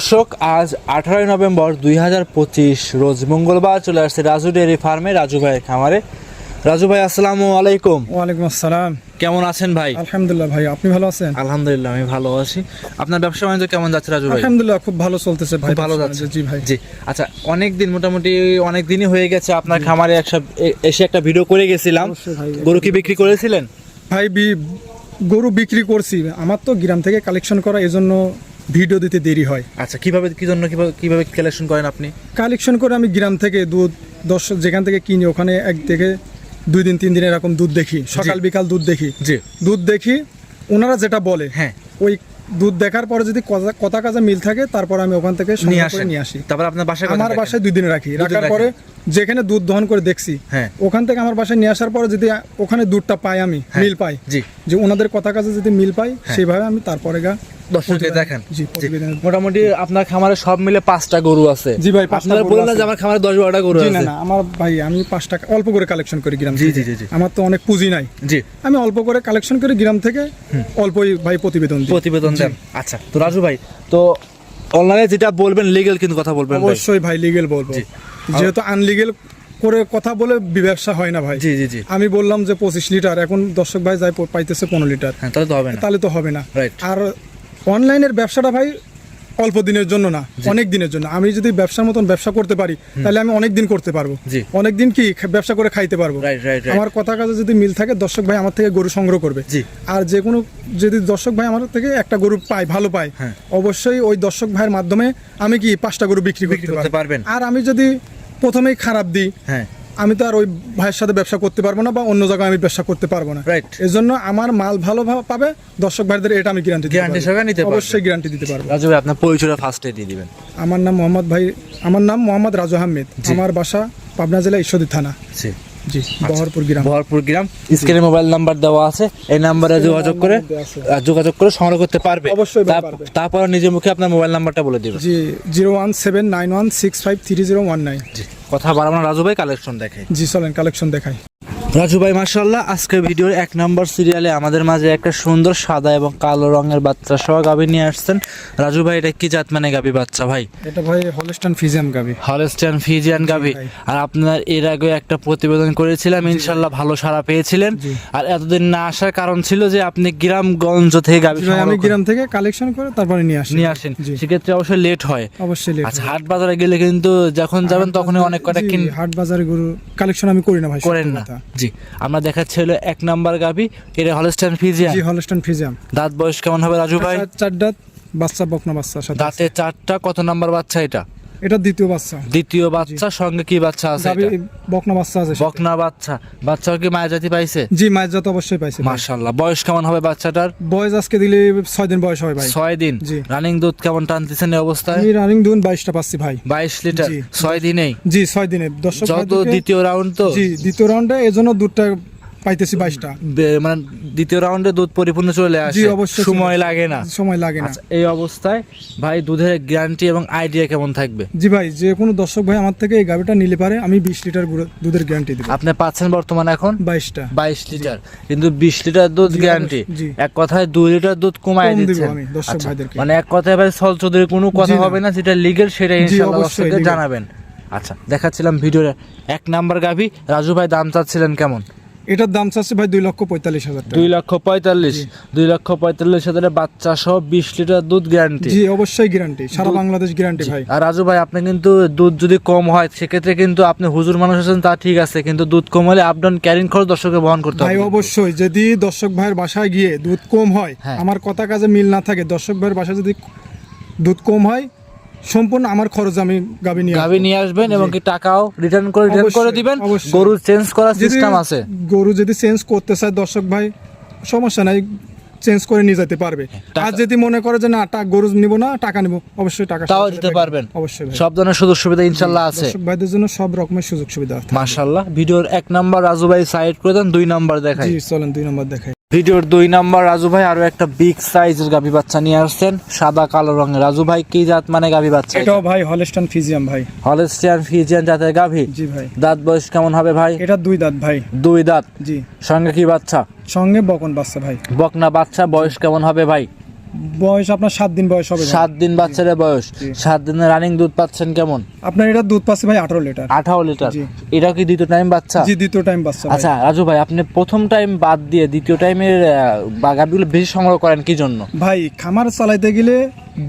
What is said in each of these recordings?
দর্শক আজ আঠারোই নভেম্বর দুই হাজার পঁচিশ রোজ মঙ্গলবার চলে আসছে রাজু ডেয়ারি ফার্মে রাজু ভাইয়ের খামারে। রাজু ভাই আসসালামু আলাইকুম। ওয়ালাইকুম আসসালাম। কেমন আছেন ভাই? আলহামদুলিল্লাহ ভাই আপনি ভালো আছেন? আলহামদুলিল্লাহ আমি ভালো আছি। আপনার ব্যবসা বাণিজ্য কেমন যাচ্ছে রাজু ভাই? আলহামদুলিল্লাহ খুব ভালো চলতেছে ভাই ভালো যাচ্ছে। জি ভাই। জি আচ্ছা অনেক দিন মোটামুটি অনেক দিনই হয়ে গেছে আপনার খামারে একটা এসে একটা ভিডিও করে গেছিলাম। গরু কি বিক্রি করেছিলেন? ভাই বি- গরু বিক্রি করছি। আমার তো গ্রাম থেকে কালেকশন করা এজন্য ভিডিও দিতে দেরি হয়। আচ্ছা কীভাবে কি জন্য কীভাবে কীভাবে কালেকশন করেন আপনি? কালেকশন করে আমি গ্রাম থেকে দুধ দশ যেখান থেকে কিনি ওখানে এক থেকে দুই দিন তিন দিন এরকম দুধ দেখি। সকাল বিকাল দুধ দেখি। জি। দুধ দেখি ওনারা যেটা বলে হ্যাঁ। ওই দুধ দেখার পরে যদি কথা- কথা কাজে মিল থাকে তারপর আমি ওখান থেকে নিয়ে আসেন। নিয়ে আসি। তারপর আপনার বাসায় আমার বাসায় দুই দিন রাখি। রাখার পরে যেখানে দুধ দহন করে দেখছি হ্যাঁ। ওখান থেকে আমার বাসায় নিয়ে আসার পরে যদি ওখানে দুধটা পাই আমি হ্যাঁ। মিল পাই জি। যে ওনাদের কথা কাজে যদি মিল পাই সেভাবে আমি তারপরে গা দেখেন। মোটামুটি আপনার খামারে সব মিলে পাঁচটা গরু আছে। জি ভাই, আপনারা বললেন না যে আমার খামারে দশ বারোটা গরু আছে। না আমার ভাই আমি পাঁচ টাকা অল্প করে কালেকশন করি গ্রাম জি, জি, জি। আমার তো অনেক পুঁজি নাই। জি। আমি অল্প করে কালেকশন করি গ্রাম থেকে অল্পই ভাই প্রতিবেদন প্রতিবেদন দেন। আচ্ছা তো রাজু ভাই তো অনলাইনে যেটা বলবেন লিগেল কিন্তু কথা বলবেন অবশ্যই ভাই লিগেল বলব। যেহেতু আনলিগেল করে কথা বলে ব্যবসা হয় না ভাই। জি জি জি। আমি বললাম যে পঁচিশ লিটার এখন দর্শক ভাই যাই পাইতেছে পনেরো লিটার। হ্যাঁ তাহলে তো হবে না। তাহলে তো হবে না. আর অনলাইনের ব্যবসাটা ভাই অল্প দিনের জন্য না অনেক দিনের জন্য। আমি যদি ব্যবসার মতন ব্যবসা করতে পারি তাহলে আমি অনেক দিন করতে পারব। অনেক দিন কি ব্যবসা করে খাইতে পারব। আমার কথা কাজে যদি মিল থাকে দর্শক ভাই আমার থেকে গরু সংগ্রহ করবে। আর যে কোনো যদি দর্শক ভাই আমার থেকে একটা গরু পায় ভালো পায় হ্যাঁ। অবশ্যই ওই দর্শক ভাইয়ের মাধ্যমে আমি কি পাঁচটা গরু বিক্রি করতে করতে পারব। পারবেন। আর আমি যদি প্রথমেই খারাপ দিই হ্যাঁ। আমি তো আর ওই ভাইয়ের সাথে ব্যবসা করতে পারব না বা অন্য জায়গায় আমি ব্যবসা করতে পারব না। রাইট এর জন্য আমার মাল ভালো পাবে দর্শক ভাইদের এটা আমি গ্যারান্টি গ্যারান্টি সহকারে নিতে পারব। অবশ্যই গ্যারান্টি দিতে পারব। রাজু ভাই আপনার পরিচয়টা ফার্স্টে দিয়ে দিবেন। আমার নাম মোহাম্মদ ভাই আমার নাম মোহাম্মদ রাজু আহমেদ। আমার বাসা পাবনা জেলা ঈশ্বরদী থানা। জি। জি বহরপুর গ্রাম। বহরপুর গ্রাম। স্ক্রিনে মোবাইল নাম্বার দেওয়া আছে। এই নাম্বারে যোগাযোগ করে যোগাযোগ করে সংগ্রহ করতে পারবে। অবশ্যই তারপর নিজের মুখে আপনার মোবাইল নাম্বারটা বলে দিবেন জি zero one seven nine one six five three zero one nine. কথা বাড়াবো না রাজু ভাই কালেকশন দেখাই। জি চলেন কালেকশন দেখাই। রাজু ভাই মার্শাল্লাহ আজকের ভিডিওর এক নম্বর সিরিয়ালে আমাদের মাঝে একটা সুন্দর সাদা এবং কালো রঙের বাচ্চা সহ গাভী নিয়ে আসছেন। রাজু ভাই এটা কি জাত মানে গাভী বাচ্চা ভাই? এটা ভাই হলস্টান ফিজিয়াম গাবি। হলস্টাইন ফিজিয়ান গাভী আর আপনার এর আগে একটা প্রতিবেদন করেছিলাম ইনশাল্লাহ ভালো সাড়া পেয়েছিলেন। আর এতদিন না আসার কারণ ছিল যে আপনি গ্রামগঞ্জ থেকে গাভী আমি গ্রাম থেকে কালেকশন করে তারপরে নিয়ে আসি। নিয়ে আসেন। সেক্ষেত্রে অবশ্যই লেট হয়। অবশ্যই late আচ্ছা হাট বাজারে গেলে কিন্তু যখন যাবেন তখনই অনেক কটা কিন হাট বাজারে গরু কালেকশন আমি করি না ভাই করেন না। জি আমরা দেখাচ্ছি হলো এক নাম্বার গাভী এটা হলস্টাইন ফিজিয়াম। জি হলস্টান ফিজিয়াম। দাঁত বয়স কেমন হবে রাজু ভাই? চার দাঁত বাচ্চা বকনা বাচ্চা দাঁতে চারটা কত নাম্বার বাচ্চা এটা? এটা দ্বিতীয় বাচ্চা। দ্বিতীয় বাচ্চা সঙ্গে কি বাচ্চা আছে বকনা বাচ্চা আছে বকনা বাচ্চা। বাচ্চা কি মায়ের জাতি পাইছে? জি মায়ের জাত অবশ্যই পাইছে ভাই। মাশাল্লাহ বয়স কেমন হবে বাচ্চাটার? বয়স আজকে দিলে ছয় দিন বয়স হবে ভাই। ছয় দিন। রানিং দুধ কেমন টানতেছেন এই অবস্থায়? আমি রানিং দুন বাইশটা পাচ্ছি ভাই। বাইশ লিটার। জি। ছয় দিনেই? জি ছয় দিনে। দর্শক দ্বিতীয় রাউন্ড তো? জি দ্বিতীয় রাউন্ডে এই জন্য দুধটা পাইতেছি বাইশটা। মানে দ্বিতীয় রাউন্ডে দুধ পরিপূর্ণ চলে আসে। অবশ্যই সময় লাগে না। সময় লাগে না। আচ্ছা এই অবস্থায় ভাই দুধের গ্যারান্টি এবং আইডিয়া কেমন থাকবে? জি ভাই যে কোনো দর্শক ভাই আমার থেকে এই গাভিটা নিলে পারে আমি বিশ লিটার দুধের গ্যারান্টি দেবো। আপনি পাচ্ছেন বর্তমানে এখন? বাইশটা। বাইশ লিটার। কিন্তু বিশ লিটার দুধ গ্যারান্টি এক কথায় দুই লিটার দুধ কমাই দিচ্ছেন। আচ্ছা। মানে এক কথায় ভাই সল চৌধুরীর কোনো কথা হবে না যেটা লিগেল সেটা ইনশাআল্লাহ জানাবেন। আচ্ছা দেখাচ্ছিলাম ভিডিওর এক নাম্বার গাভি। রাজু ভাই দাম চাচ্ছিলেন কেমন? এটার দাম চাচ্ছে ভাই দুই লক্ষ পঁয়তাল্লিশ হাজার দুই লক্ষ পঁয়তাল্লিশ। দুই লক্ষ পঁয়তাল্লিশ হাজারের বাচ্চা সহ বিশ লিটার দুধ গ্যারান্টি জি অবশ্যই গ্যারান্টি সারা বাংলাদেশ গ্যারান্টি ভাই। আর রাজু ভাই আপনি কিন্তু দুধ যদি কম হয় সেক্ষেত্রে কিন্তু আপনি হুজুর মানুষ আছেন তা ঠিক আছে কিন্তু দুধ কম হলে আপ ডাউন ক্যারিং খরচ দর্শকের বহন করতে ভাই হবে। অবশ্যই যদি দর্শক ভাইয়ের বাসায় গিয়ে দুধ কম হয় হ্যাঁ। আমার কথা কাজে মিল না থাকে দর্শক ভাইয়ের বাসায় যদি দুধ কম হয় সম্পূর্ণ আমার খরচ আমি গাবি নিয়ে আসব। নিয়ে আসবেন এবং কি টাকাও রিটার্ন করে রিটার্ন করে দিবেন। গরু চেঞ্জ করার সিস্টেম আছে। গরু যদি চেঞ্জ করতে চায় দর্শক ভাই সমস্যা নাই চেঞ্জ করে নিয়ে যেতে পারবে। টাকা- আর যদি মনে করে যে না টাকা গরু নিব না টাকা নিব অবশ্যই টাকা তাও দিতে পারবেন। অবশ্যই সব ধরনের সুযোগ সুবিধা ইনশাল্লাহ আছে। দর্শক ভাইদের জন্য সব রকমের সুযোগ সুবিধা আছে। মাশাল্লাহ ভিডিওর এক নাম্বার রাজু ভাই সাইড করে দেন দুই নাম্বার দেখাই। জি চলেন দুই নাম্বার দেখাই। ভিডিওর দুই নাম্বার রাজু ভাই আরও একটা বিগ সাইজের গাভী বাচ্চা নিয়ে আসছেন। সাদা কালো রঙের। রাজু ভাই কি জাত মানে গাভী বাচ্চা এটাও ভাই হলস্টান ফিজিয়াম ভাই। হলস্টান ফিজিয়ান জাতের গাভী? জি ভাই। দাঁত বয়স কেমন হবে ভাই? এটা দুই দাঁত ভাই। দুই দাঁত? জি। সঙ্গে কি বাচ্চা? সঙ্গে বকন বাচ্চা ভাই। বকনা বাচ্চা বয়স কেমন হবে ভাই? বয়স আপনার সাত দিন বয়স হবে সাত দিন বাচ্চাদের বয়স। সাত দিনের রানিং দুধ পাচ্ছেন কেমন? আপনার এটা দুধ পাচ্ছে ভাই আঠারো লিটার। আঠারো লিটার? এটা কি দ্বিতীয় টাইম বাচ্চা? জি দ্বিতীয় টাইম বাচ্চা আচ্ছা রাজু ভাই আপনি প্রথম টাইম বাদ দিয়ে দ্বিতীয় টাইমের গাভিগুলো বেশি সংগ্রহ করেন কি জন্য? ভাই খামার চালাইতে গেলে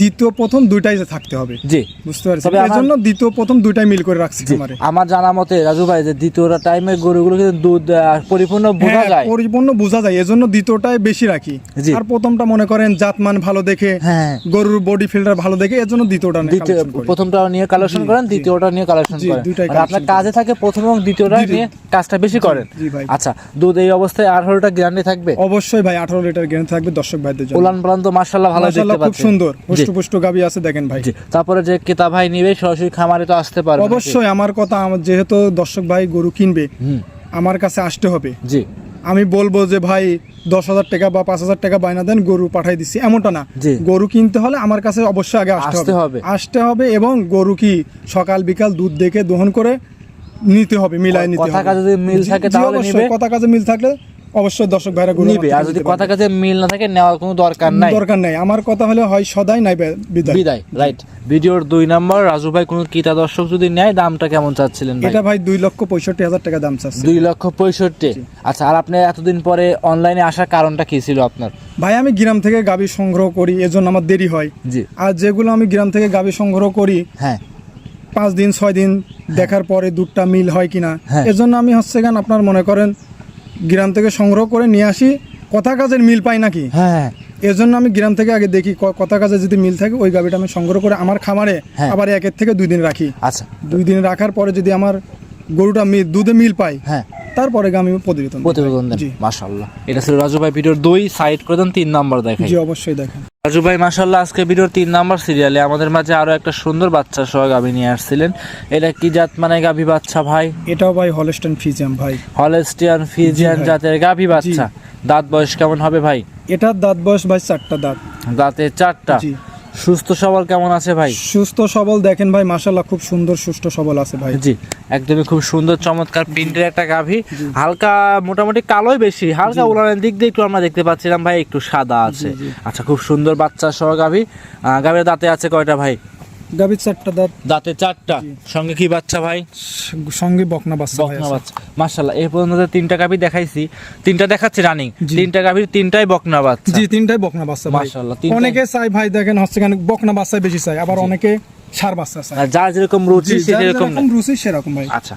দ্বিতীয় প্রথম দুইটাই থাকতে হবে। জি। বুঝতে পারছি এর জন্য দ্বিতীয় প্রথম দুইটাই মিল করে রাখছি খামারে। আমার জানা মতে রাজু ভাই যে দ্বিতীয় টাইমের গরুগুলো কিন্তু দুধ পরিপূর্ণ বোঝা হ্যাঁ, যায়। পরিপূর্ণ বোঝা যায়। এজন্য দ্বিতীয়টাই বেশি রাখি। আর প্রথমটা মনে করেন জাতমান ভালো দেখে হ্যাঁ। গরুর বডি ফিল্টার ভালো দেখে এর জন্য দ্বিতীয়টা দ্বিতীয় প্রথমটা নিয়ে কালেকশন করেন দ্বিতীয়টা নিয়ে কালেকশন করেন। আপনার কাজে থাকে প্রথম এবং দ্বিতীয়টা। নিয়ে কাজটা বেশি করেন। আচ্ছা দুধ এই অবস্থায় আঠারোটা গ্যারান্টি থাকবে? অবশ্যই ভাই আঠারো লিটার গ্যারেন্টি থাকবে দর্শক ভাইদের জন্য। উলান পালান তো ভালো দেখতে খুব সুন্দর। পুষ্ট গাবি আছে দেখেন ভাই। তারপরে যে কেতা ভাই নিবে সরাসরি খামারে তো আসতে পারবে অবশ্যই আমার কথা আমার যেহেতু দর্শক ভাই গরু কিনবে আমার কাছে আসতে হবে। জি। আমি বলব যে ভাই দশ হাজার টাকা বা পাঁচ হাজার টাকা বায়না দেন গরু পাঠাই দিচ্ছি এমনটা না। গরু কিনতে হলে আমার কাছে অবশ্যই আগে আসতে হবে। আসতে হবে এবং গরু কি সকাল বিকাল দুধ দেখে দহন করে নিতে হবে মিলাই নিতে কথা হবে। কাজে মিল থাকে তাহলে অবশ্যই, নিবে। কথা কাজে মিল থাকলে অবশ্যই দর্শক ভাইরা গরু নিবে আর যদি কথা। কাজে মিল না থাকে নেওয়ার কোনো দরকার নাই। দরকার নাই। আমার কথা হলে হয় সদাই নাই বিদায়। বিদায় রাইট ভিডিওর দুই নম্বর রাজু ভাই কোনো কিতা দর্শক যদি নেয় দামটা কেমন চাচ্ছিলেন ভাই? এটা ভাই দুই লক্ষ পঁয়ষট্টি হাজার টাকা দাম চাচ্ছে। দুই লক্ষ পঁয়ষট্টি। আচ্ছা আর আপনি এতদিন পরে অনলাইনে আসার কারণটা কি ছিল আপনার? ভাই আমি গ্রাম থেকে গাবি সংগ্রহ করি এজন্য আমার দেরি হয়। জি। আর যেগুলো আমি গ্রাম থেকে গাবি সংগ্রহ করি হ্যাঁ। পাঁচ দিন ছয় দিন দেখার পরে দুধটা মিল হয় কিনা হ্যাঁ। এজন্য আমি হচ্ছে গান আপনার মনে করেন গ্রাম থেকে সংগ্রহ করে নিয়ে আসি কথা কাজের মিল পাই নাকি? হ্যাঁ। জন্য আমি গ্রাম থেকে আগে দেখি কথা কাজে যদি মিল থাকে ওই গাভিটা আমি সংগ্রহ করে আমার খামারে হ্যাঁ। আবার একের থেকে দুই দিন রাখি। আচ্ছা। দুই দিন রাখার পরে যদি আমার গরুটা মিল দুধে মিল পাই হ্যাঁ। তারপরে আমি প্রতিবেদন প্রতিবেদন দেন। জি। এটা ছিল রাজু ভাই ভিডিওর দুই সাইড করে দেন তিন নম্বর দেখাই। জি অবশ্যই দেখেন। রাজু ভাই মাশাল্লাহ আজকে ভিডিওর তিন নম্বর সিরিয়ালে আমাদের মাঝে আরও একটা সুন্দর বাচ্চা সহ গাভী নিয়ে আসছিলেন। এটা কি জাত মানে গাভী বাচ্চা ভাই? এটাও ভাই হলস্টাইন ফিজিয়াম ভাই। হলস্টিয়ান ফিজিয়ান জাতের গাভী বাচ্চা। দাঁত বয়স কেমন হবে ভাই? এটার দাঁত বয়স ভাই চারটা দাঁত। দাঁতে চারটা। সুস্থ সবল কেমন আছে ভাই? সুস্থ সবল দেখেন ভাই মাশাল্লাহ খুব সুন্দর সুস্থ সবল আছে ভাই। জি একদমই খুব সুন্দর চমৎকার প্রিন্টের একটা গাভী। হালকা মোটামুটি কালোই বেশি হালকা উলানের দিক দিয়ে একটু আমরা দেখতে পাচ্ছিলাম ভাই একটু সাদা আছে। আচ্ছা খুব সুন্দর বাচ্চা সহ গাভী। আহ, গাভীর দাঁতে আছে কয়টা ভাই? গাভীর চারটা দাঁত। দাঁতে চারটা। সঙ্গে কি বাচ্চা ভাই? সঙ্গে বকনা বাচ্চা বকনা বাচ্চা। মাশাল্লাহ এই পর্যন্ত তিনটা গাভী দেখাইছি তিনটা দেখাচ্ছি রানিং। তিনটা গাভীর তিনটাই বকনা বাচ্চা। জি তিনটাই বকনা বাচ্চা মাশাল্লাহ মাশাআল্লাহ, অনেকে চাই ভাই দেখেন হচ্ছে কেন বকনা বাচ্চাই বেশি চাই আবার অনেকে সার বাচ্চা চাই আর যার যেরকম রুচি জি, সে যার যেরকম যেরকম রুচি সেরকম ভাই। আচ্ছা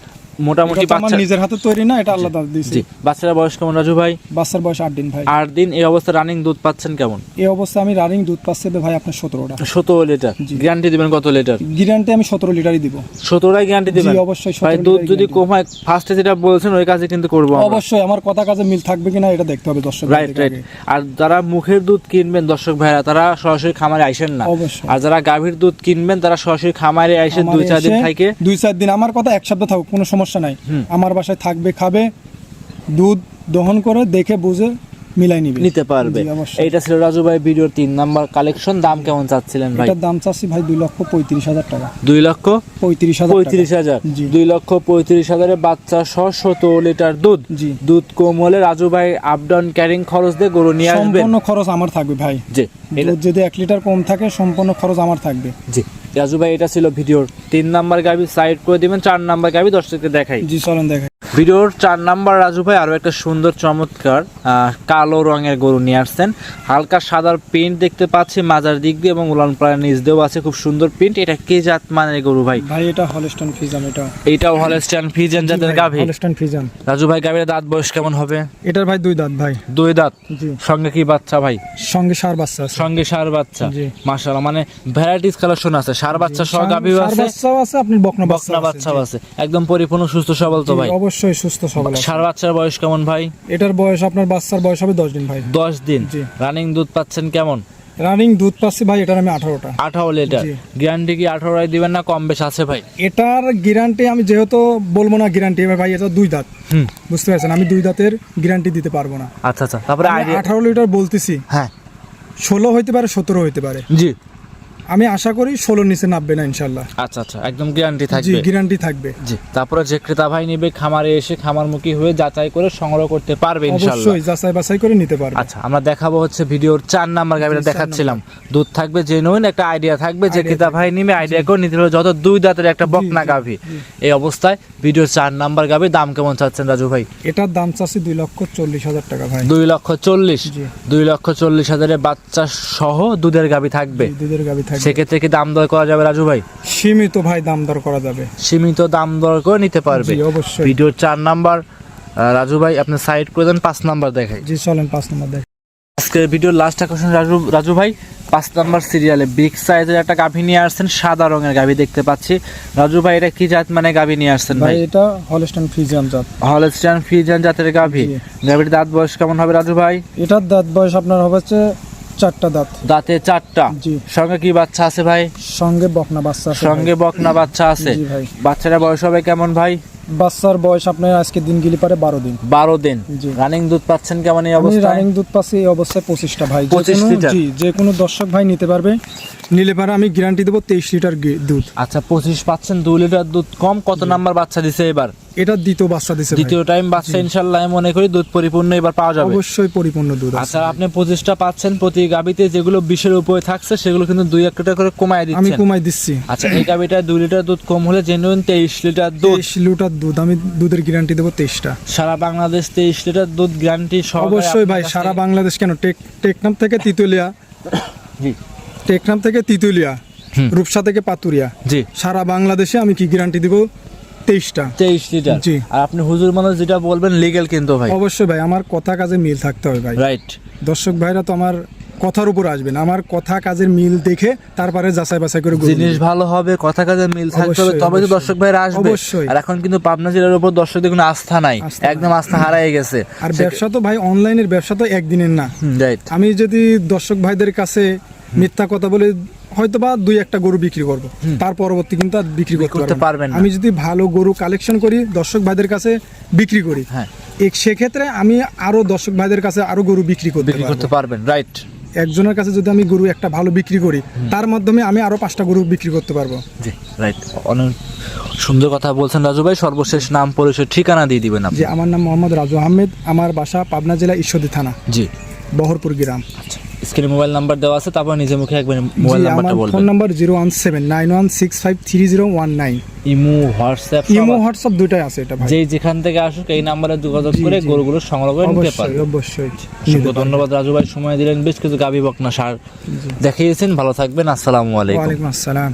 মোটামুটি বাচ্চা নিজের হাতে তৈরি না এটা আল্লাহ দাদা দিয়েছে জি। বাচ্চারা বয়স কেমন? রাজু ভাই? বাচ্চার বয়স আট দিন ভাই। আট দিন এই অবস্থা রানিং দুধ পাচ্ছেন কেমন? এই অবস্থায় আমি রানিং দুধ পাচ্ছে ভাই আপনার সতেরোটা। সতেরো লিটার গ্যারান্টি দিবেন কত লিটার গ্যারান্টি আমি সতেরো লিটারই দিব। সতেরোটাই গ্যারান্টি দিবেন? জি, অবশ্যই ভাই দুধ যদি কম হয় ফার্স্টে যেটা বলছেন ওই কাজে কিন্তু করব অবশ্যই আমার কথা কাজে মিল থাকবে কিনা এটা দেখতে হবে দর্শক রাইট রাইট আর যারা মুখের দুধ কিনবেন দর্শক ভাইরা তারা সরাসরি খামারে আইসেন না। আর যারা গাভীর দুধ কিনবেন তারা সরাসরি খামারে আইসে দুই চার দিন থাকে। দুই চার দিন আমার কথা এক সপ্তাহ থাকুক কোনো সমস্যা নাই। আমার বাসায় থাকবে খাবে দুধ দহন করে দেখে বুঝে মিলাই নিবে। নিতে পারবে। এইটা ছিল রাজু ভাই ভিডিওর তিন নাম্বার কালেকশন। দাম কেমন চাচ্ছিলেন ভাই? এটার দাম চাচ্ছি ভাই দুই লক্ষ পঁয়ত্রিশ হাজার টাকা। দুই লক্ষ পঁয়ত্রিশ হাজার পঁয়ত্রিশ হাজার। দুই লক্ষ পঁয়ত্রিশ হাজারের বাচ্চা সহ সতেরো লিটার দুধ। দুধ কম হলে রাজু ভাই আপ ডাউন ক্যারিং খরচ দিয়ে গরু নিয়ে আসবেন। সম্পূর্ণ খরচ আমার থাকবে ভাই। জি দুধ যদি এক লিটার কম থাকে সম্পূর্ণ খরচ আমার থাকবে। জি। রাজু ভাই, এটা ছিল ভিডিওর তিন নাম্বার গাবি সাইড করে দিবেন, চার নাম্বার গাবি দর্শককে দেখাই। জি, চলেন দেখে ভিডিওর চার নাম্বার রাজু ভাই আরও একটা সুন্দর চমৎকার কালো রঙের গরু নিয়ে আসছেন। হালকা সাদার প্রিন্ট দেখতে পাচ্ছি মাজার দিক দিয়ে এবং উলান পাড়ার নিচ দিয়েও আছে খুব সুন্দর প্রিন্ট এটা কে জাত মানের গরু ভাই? ভাই এটা হলস্টন ফিজাম এটা। এইটাও হলস্টাইন ফিজেন জাতের গাভি? হলস্টন ফিজাম রাজু ভাই গাভির দাঁত বয়স কেমন হবে? এটার ভাই দুই দাঁত ভাই। দুই দাঁত? জি। সঙ্গে কি বাচ্চা ভাই? সঙ্গে সার বাচ্চা সঙ্গে সার বাচ্চা। জি। মাশাআল্লাহ মানে ভ্যারাইটিস কালেকশন আছে সার বাচ্চা সহ সার আছে। বাচ্চাও আছে আপনি বকনা বকনা বাচ্চা বাচ্চাও আছে। একদম পরিপূর্ণ সুস্থ সবল তো ভাই। অবশ্যই। সুস্থ সবল। সার বাচ্চার বয়স কেমন ভাই? এটার বয়স আপনার বাচ্চার বয়স হবে দশ দিন ভাই। দশ দিন। জি। রানিং দুধ পাচ্ছেন কেমন? রানিং দুধ পাচ্ছি ভাই এটার আমি আঠারোটা। আঠারো লিটার গ্যারান্টি কি আঠারোয় দিবেন না কম বেশ আছে ভাই? এটার গ্যারান্টি আমি যেহেতু বলব না গ্যারান্টি ভাই এটা দুই দাঁত। হুম। বুঝতে পারছেন? আমি দুই দাঁতের গ্যারান্টি দিতে পারব না। আচ্ছা আচ্ছা। তারপরে আঠারো লিটার বলতেছি। হ্যাঁ। ষোলো হইতে পারে সতেরো হইতে পারে। জি। আমি আশা করি ষোলোর নিচে নামবে না ইনশাল্লাহ আচ্ছা আচ্ছা একদম গ্যারান্টি জি থাকবে গ্যারান্টি থাকবে। জি তারপরে যে ক্রেতা ভাই নিবে খামারে এসে খামারমুখী হয়ে যাচাই করে সংগ্রহ করতে পারবে ইনশাল্লাহ অবশ্যই যাচাই বাছাই করে নিতে পারবে। আচ্ছা আমরা দেখাবো হচ্ছে ভিডিওর চার নাম্বার গাভিটা দেখাচ্ছিলাম। দুধ থাকবে জেনুইন একটা আইডিয়া থাকবে যে ক্রেতা ভাই নিবে আইডিয়া করে নিতে হলে যত দুই দাঁতের একটা বকনা গাভি। এই অবস্থায় ভিডিওর চার নাম্বার গাভি দাম কেমন চাচ্ছেন রাজু ভাই? এটার দাম চাচ্ছি দুই লক্ষ চল্লিশ হাজার টাকা ভাই। দুই লক্ষ চল্লিশ। জি। দুই লক্ষ চল্লিশ হাজারে বাচ্চা সহ দুধের গাভি থাকবে। দুধের গাবি থাকবে সেক্ষেত্রে কি দাম দর করা যাবে রাজু ভাই? সীমিত ভাই দাম দর করা যাবে। সীমিত দাম দর করে নিতে পারবে। জি অবশ্যই। ভিডিওর চার নাম্বার রাজু ভাই আপনি সাইড করে দেন পাঁচ নাম্বার দেখাই। জি চলেন পাঁচ নম্বর দেখ আজকের ভিডিওর লাস্ট আকর্ষণ রাজু রাজু ভাই পাঁচ নাম্বার সিরিয়ালে বিগ সাইজের একটা গাভী নিয়ে আসছেন সাদা রঙের গাভী দেখতে পাচ্ছি। রাজু ভাই এটা কি জাত মানে গাভী নিয়ে আসছেন ভাই ভাই? এটা হলস্টান ফ্রিজিয়াম জাত। হলস্টাইন ফ্রিজিয়ান জাতের গাভী। জি। গাভীর দাঁত বয়স কেমন হবে রাজু ভাই? এটার দাঁত বয়স আপনার হবে হচ্ছে চারটা দাঁত। দাঁতে চারটা। জি। সঙ্গে কি বাচ্চা আছে ভাই? সঙ্গে বকনা বাচ্চা আছে সঙ্গে বকনা বাচ্চা আছে। বাচ্চাটা বয়স হবে কেমন ভাই? বাচ্চার বয়স আপনার আজকে দিন গেলি পারে বারো দিন। বারো দিন। রানিং দুধ পাচ্ছেন কেমন এই অবস্থায়? রানিং দুধ পাচ্ছি এই অবস্থায় পঁচিশটা ভাই। যে 25 কোনো- লিটার? জি যে কোনো দর্শক ভাই নিতে পারবে। নিলে পারে আমি গ্যারান্টি দেবো তেইশ লিটার দুধ। আচ্ছা পঁচিশ পাচ্ছেন দু লিটার দুধ কম। কত নাম্বার বাচ্চা দিছে এবার? এটা দ্বিতীয় বাচ্চা দিছে দ্বিতীয় টাইম বাচ্চা ইনশাল্লাহ আমি মনে করি দুধ পরিপূর্ণ এবার পাওয়া যাবে। অবশ্যই পরিপূর্ণ দুধ আচ্ছা আপনি পঁচিশটা পাচ্ছেন প্রতি গাবিতে যেগুলো বিশের উপরে থাকছে সেগুলো কিন্তু দুই এক লিটার করে কমায় আমি দিচ্ছেন। কমাই দিচ্ছি। আচ্ছা এই গাবিটায় দুই লিটার দুধ কম হলে জেনুইন তেইশ লিটার দুধ। তেইশ লিটার দুধ আমি দুধের গ্যারান্টি দেবো তেইশটা। সারা বাংলাদেশ তেইশ লিটার দুধ গ্যারান্টি অবশ্যই ভাই সারা বাংলাদেশ কেন? টেক টেকনাম থেকে তিতুলিয়া। টেকনাম থেকে তিতুলিয়া। রূপসা থেকে পাতুরিয়া। জি। সারা বাংলাদেশে আমি কি গ্যারান্টি দিব? তেইশটা। তেইশ লিটার জি। আর আপনি হুজুর মানুষ যেটা বলবেন লিগেল কিন্তু ভাই। অবশ্যই ভাই আমার কথা কাজে মিল থাকতে হবে ভাই। রাইট দর্শক ভাইরা তো আমার কথার উপর আসবেন। আমার কথা কাজের মিল দেখে তারপরে যাচাই বাছাই করে জিনিস ভালো হবে কথা কাজে মিল থাকতে হবে তবে তো দর্শক ভাইরা আসবে। আর এখন কিন্তু পাবনা জেলার উপর দর্শকদের কোনো আস্থা নাই। একদম আস্থা হারাই গেছে। আর ব্যবসা তো ভাই অনলাইনের ব্যবসা তো একদিনের না। রাইট আমি যদি দর্শক ভাইদের কাছে মিথ্যা কথা বলে হয়তো বা দুই একটা গরু বিক্রি করব। তার পরবর্তী কিন্তু আর বিক্রি করতে পারবেন। আমি যদি ভালো গরু কালেকশন করি দর্শক ভাইদের কাছে বিক্রি করি হ্যাঁ। সেক্ষেত্রে আমি আরও দর্শক ভাইদের কাছে আরও গরু বিক্রি করতে বিক্রি করতে পারবেন রাইট একজনের কাছে যদি আমি গরু একটা ভালো বিক্রি করি তার মাধ্যমে আমি আরও পাঁচটা গরু বিক্রি করতে পারব। জি রাইট অনেক সুন্দর কথা বলছেন রাজু ভাই। সর্বশেষ নাম পরিচয় ঠিকানা দিয়ে দিবেন আপনি। আমার নাম মোহাম্মদ রাজু আহমেদ। আমার বাসা পাবনা জেলা ঈশ্বরদী থানা। জি। বহরপুর গ্রাম। আচ্ছা। স্ক্রিনে মোবাইল নাম্বার দেওয়া আছে তারপর নিজে মুখে একবার মোবাইল নাম্বারটা বলবেন। Phone number zero one seven nine one six five three zero one nine. Imo WhatsApp imo WhatsApp দুটাই আছে এটা ভাই। যেই যেখান থেকে আসুক এই নম্বরে যোগাযোগ করে গরুগুলো সংগ্রহ করে নিতে অবশ্যই পারবে। অবশ্যই। অসংখ্য ধন্যবাদ রাজু ভাই। সময় দিলেন বেশ কিছু গাবি বকনা সার দেখিয়েছেন। ভালো থাকবেন আসসালামু আলাইকুম। ওয়া আলাইকুম আসসালাম।